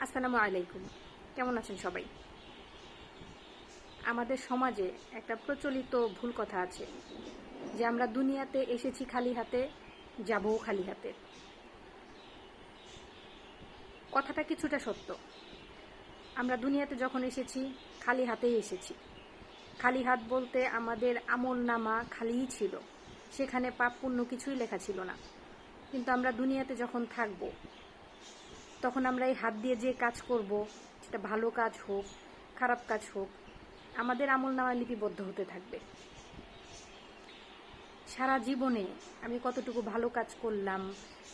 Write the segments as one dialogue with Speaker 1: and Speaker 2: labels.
Speaker 1: আসসালামু আলাইকুম। কেমন আছেন সবাই? আমাদের সমাজে একটা প্রচলিত ভুল কথা আছে যে আমরা দুনিয়াতে এসেছি খালি হাতে, যাবও খালি হাতে। কথাটা কিছুটা সত্য। আমরা দুনিয়াতে যখন এসেছি, খালি হাতেই এসেছি। খালি হাত বলতে আমাদের আমল নামা খালিই ছিল। সেখানে পাপ পুণ্য কিছুই লেখা ছিল না। কিন্তু আমরা দুনিয়াতে যখন থাকব তখন আমরা এই হাত দিয়ে যে কাজ করব, সেটা ভালো কাজ হোক, খারাপ কাজ হোক, আমাদের আমল নামা লিপিবদ্ধ হতে থাকবে। সারা জীবনে আমি কতটুকু ভালো কাজ করলাম,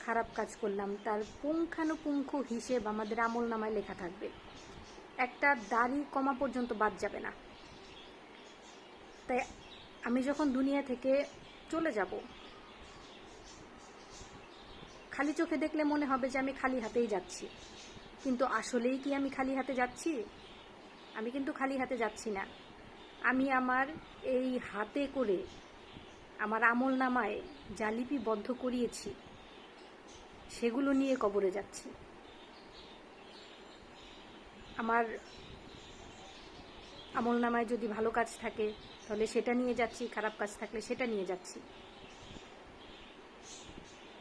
Speaker 1: খারাপ কাজ করলাম, তার পুঙ্খানুপুঙ্খ হিসেব আমাদের আমল নামায় লেখা থাকবে। একটা দাড়ি কমা পর্যন্ত বাদ যাবে না। তাই আমি যখন দুনিয়া থেকে চলে যাব খালি চোখে দেখলে মনে হবে যে আমি খালি হাতেই যাচ্ছি। কিন্তু আসলেই কি আমি খালি হাতে যাচ্ছি? আমি কিন্তু খালি হাতে যাচ্ছি না। আমি আমার এই হাতে করে, আমার আমল নামায় যা লিপিবদ্ধ করিয়েছি, সেগুলো নিয়ে কবরে যাচ্ছি। আমার আমল নামায় যদি ভালো কাজ থাকে, তাহলে সেটা নিয়ে যাচ্ছি, খারাপ কাজ থাকলে সেটা নিয়ে যাচ্ছি।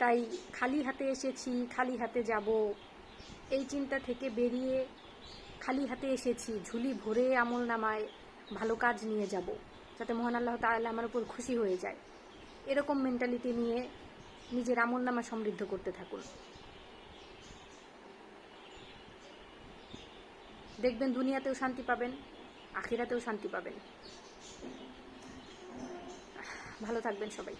Speaker 1: তাই খালি হাতে এসেছি, খালি হাতে যাব। এই চিন্তা থেকে বেরিয়ে খালি হাতে এসেছি, ঝুলি ভরে আমল নামায় ভালো কাজ নিয়ে যাব, যাতে মহান আল্লাহ তাআলা আমার উপর খুশি হয়ে যায়। এরকম মেন্টালিটি নিয়ে নিজের আমল নামা সমৃদ্ধ করতে থাকুন। দেখবেন দুনিয়াতেও শান্তি পাবেন, আখিরাতেও শান্তি পাবেন। ভালো থাকবেন সবাই।